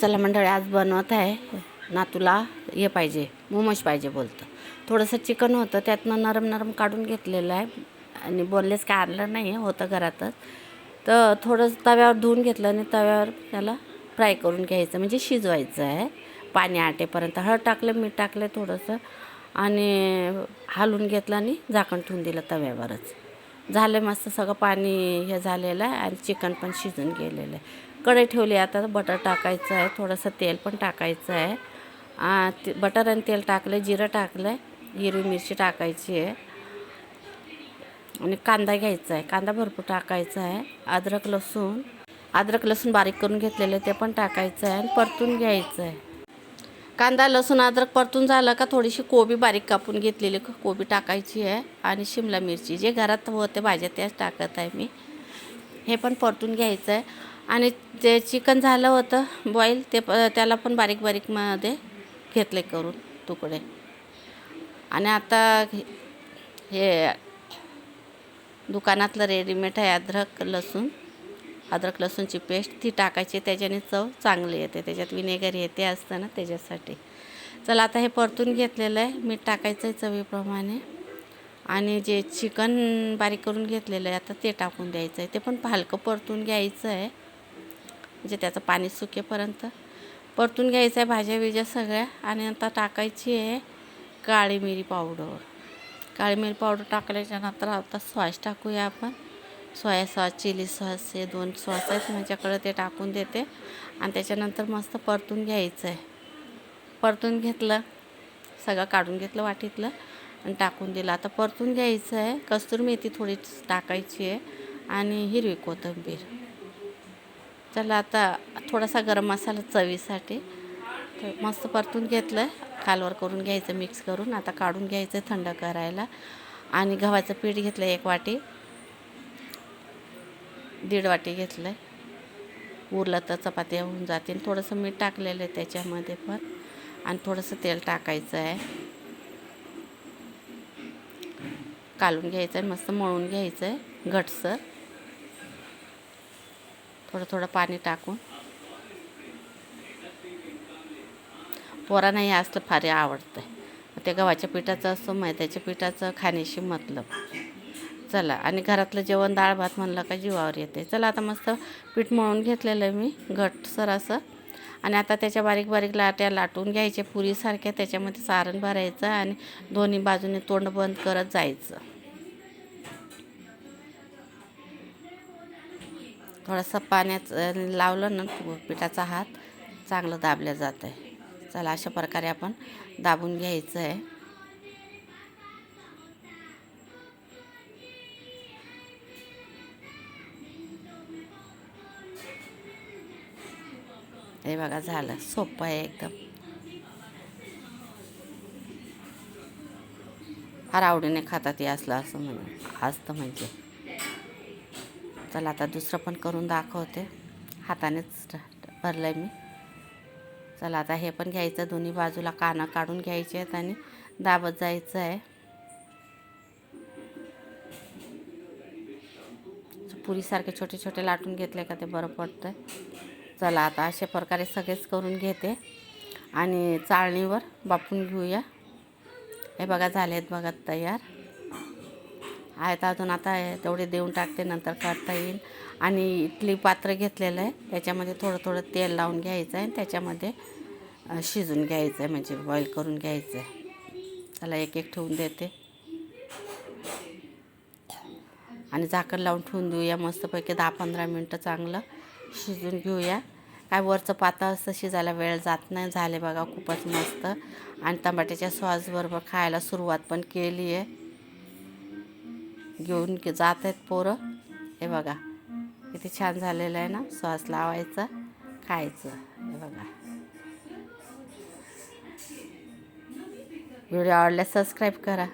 चला मंडळी आज बनवत आहे नातूला हे पाहिजे मोमोज पाहिजे बोलतं. थोडंसं चिकन होतं त्यातनं नरम नरम काढून घेतलेलं आहे आणि बोललेच काय आणलं नाही होतं घरातच. तर थोडं तव्यावर धुवून घेतलं आणि तव्यावर त्याला फ्राय करून घ्यायचं म्हणजे शिजवायचं आहे. पाणी आटेपर्यंत हळद टाकलं मीठ टाकलं थोडंसं आणि हलवून घेतलं आणि झाकण ठेवून दिलं तव्यावरच. झालं मस्त सगळं पाणी हे झालेलं आहे आणि चिकन पण शिजून गेलेलं आहे. कढई ठेवली आता बटर टाकायचं आहे थोडंसं तेल पण टाकायचं आहे. ते बटर आणि तेल टाकलं जिरं टाकलं हिरवी मिरची टाकायची आहे. आणि कांदा घ्यायचा आहे कांदा भरपूर टाकायचा आहे अद्रक लसूण अद्रक लसूण बारीक करून घेतलेलं आहे ते पण टाकायचं आहे आणि परतून घ्यायचं आहे. कांदा लसूण अद्रक परतून झालं का थोडीशी कोबी बारीक कापून घेतलेली कोबी टाकायची आहे आणि शिमला मिरची. जे घरात होते भाज्या त्याच टाकत आहे मी. हे पण परतून घ्यायचं आहे. आणि जे चिकन झालं होतं बॉईल ते प त्याला पण बारीक बारीकमध्ये घेतले करून तुकडे. आणि आता हे दुकानातलं रेडीमेड आहे अद्रक लसूण. अद्रक लसूणची पेस्ट ती टाकायची त्याच्याने चव चांगली येते. त्याच्यात विनेगर येते असतं ना त्याच्यासाठी. चला आता हे परतून घेतलेलं आहे. मीठ टाकायचं आहे चवीप्रमाणे. आणि जे चिकन बारीक करून घेतलेलं आहे आता ते टाकून द्यायचं आहे ते पण हलकं परतून घ्यायचं आहे म्हणजे त्याचं पाणी सुकेपर्यंत. परतून घ्यायचं आहे भाज्या बिज्या सगळ्या. आणि आता टाकायची आहे काळी मिरी पावडर. काळी मिरी पावडर टाकल्याच्या नंतर आता सॉस टाकूया आपण. सोया सॉस चिली सॉस हे दोन सॉस आहेत. माझ्याकडं ते टाकून देते. आणि त्याच्यानंतर मस्त परतून घ्यायचं आहे परतून घेतलं. सगळं काढून घेतलं वाटीतलं आणि टाकून दिलं. आता परतून घ्यायचं आहे कस्तूर मेथी थोडी टाकायची आहे. आणि हिरवी कोथिंबीर. चला आता थोडासा गरम मसाला चवीसाठी. तर मस्त परतून घेतलं आहे खालवर करून घ्यायचं मिक्स करून. आता काढून घ्यायचं थंड करायला. आणि गव्हाचं पीठ घेतलं एक वाटी. दीड वाटी घेतलं आहे उरलं तर चपात्या होऊन जातील थोडंसं मीठ टाकलेलं आहे त्याच्यामध्ये पण. आणि थोडंसं तेल टाकायचं आहे. कालून घ्यायचं आहे मस्त मळून घ्यायचं आहे घटसर. थोडं थोडं पाणी टाकून. पोरांना हे असलं फार आवडतं आहे ते गव्हाच्या पिठाचं असतो मैद्याच्या पिठाचं खाण्याशी मतलब. चला आणि घरातलं जेवण डाळ भात म्हणलं का जीवावर येते. चला आता मस्त पीठ मळून घेतलेलं आहे मी घटसर असं आणि आता त्याच्या बारीक बारीक लाट्या लाटून घ्यायच्या पुरीसारख्या त्याच्यामध्ये सारण भरायचं आणि दोन्ही बाजूने तोंड बंद करत जायचं. थोडंसं पाण्यात लावलं ना पिठाचा हात चांगलं दाबल्या जात आहे चला अशा प्रकारे आपण दाबून घ्यायचं आहे. हे बघा झालं. सोपं आहे एकदम. फार आवडीने खातात हे असलं असं म्हण. असतं म्हणजे. चला आता दुसरं पण करून दाखवते. हातानेच भरलं आहे मी. चला आता हे पण घ्यायचं. दोन्ही बाजूला कानं काढून घ्यायचे आहेत आणि दाबत जायचं आहे. पुरीसारखे छोटे छोटे लाटून घेतले का ते बरं पडतं चला आता अशा प्रकारे सगळेच करून घेते. आणि चाळणीवर बापून घेऊया. हे बघा झाले आहेत बघा तयार. आहेत अजून आता तेवढे देऊन टाकते नंतर काढता येईल. आणि इडली पात्र घेतलेलं आहे. त्याच्यामध्ये थोडं थोडं तेल लावून घ्यायचं आहे. आणि त्याच्यामध्ये शिजून घ्यायचं आहे म्हणजे बॉईल करून घ्यायचं आहे त्याला एक एक ठेवून देते. आणि झाकण लावून ठेवून देऊया. मस्तपैकी दहा पंधरा मिनटं चांगलं. शिजून घेऊया. काय वरचं पातळ असतं शिजायला वेळ जात नाही. झाले बघा खूपच मस्त. आणि टमाट्याच्या सॉसबरोबर खायला सुरुवात पण केली आहे. घेऊन जात आहेत पोरं. हे बघा किती छान झालेलं आहे ना सॉस लावायचं खायचं. हे बघा. व्हिडिओ आवडल्यास सबस्क्राईब करा.